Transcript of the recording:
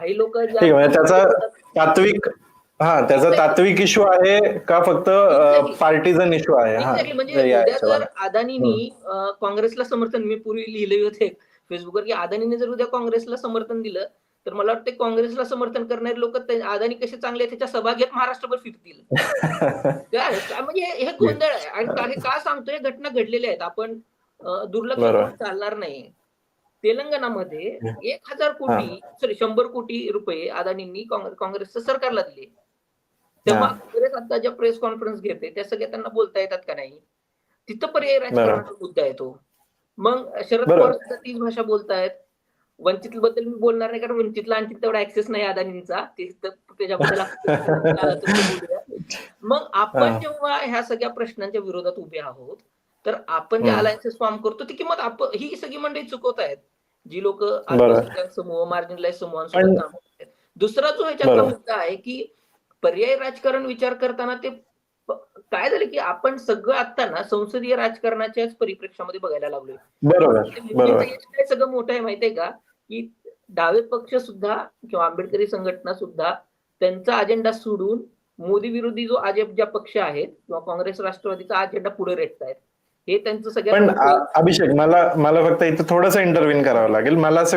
काही लोक म्हणजे त्याचा तात्विक हा त्याचा तात्विक इश्यू आहे का फक्त पार्टीजन इश्यू आहे. म्हणजे अदानीनी काँग्रेसला समर्थन मी पूर्वी लिहिले होते फेसबुकवर की अदानीने जर उद्या काँग्रेसला समर्थन दिलं तर मला वाटतं काँग्रेसला समर्थन करणारे लोक अदानी कसे चांगले आहेत त्याच्या सभा घेत महाराष्ट्रभर फिरतील. म्हणजे हे गोंधळ आहे. आणि का- हे का सांगतोय? घटना घडलेल्या आहेत. आपण दुर्लक्ष चालणार नाही. तेलंगणामध्ये एक हजार कोटी सॉरी शंभर कोटी रुपये अदानींनी काँग्रेस काँग्रेसच्या सरकारला दिले तेव्हा. काँग्रेस आता ज्या प्रेस कॉन्फरन्स घेते त्या सगळ्या त्यांना बोलता येतात का नाही तिथं पर्याय राजकारणाचा मुद्दा येतो मग शरद. पवार सुद्धा तीच भाषा बोलतायत वंचित बद्दल मी बोलणार नाही कारण वंचितला आणखी तेवढा ऍक्सेस नाही अदानींचा त्याच्याबद्दल. मग आपण. जेव्हा ह्या सगळ्या प्रश्नांच्या विरोधात उभे आहोत तर आपण जे. अलायन्सेस फॉर्म करतो ती किंमत आपण ही सगळी मंडळी चुकवत आहेत जी लोक. समूह मार्जिनलाइज समूहांसोबत काम करत आहेत. दुसरा जो ह्याच्यातला. मुद्दा आहे की पर्याय राजकारण विचार करताना ते काय झालं की आपण सगळं आता ना संसदीय राजकारणाच्याच परिप्रेक्षामध्ये बघायला लागलोय काय सगळं मोठं आहे माहितीये का की डावे पक्ष सुद्धा किंवा आंबेडकरी संघटना सुद्धा त्यांचा अजेंडा सोडून मोदी विरोधी जो अजब ज्या पक्ष आहेत किंवा काँग्रेस राष्ट्रवादीचा अजेंडा पुढे रेटतायत हे त्यांचं पण सगळ्यात अ- अभिषेक मला मला फक्त इथं थोडंसं इंटरव्ह्यू करावं लागेल. मला असं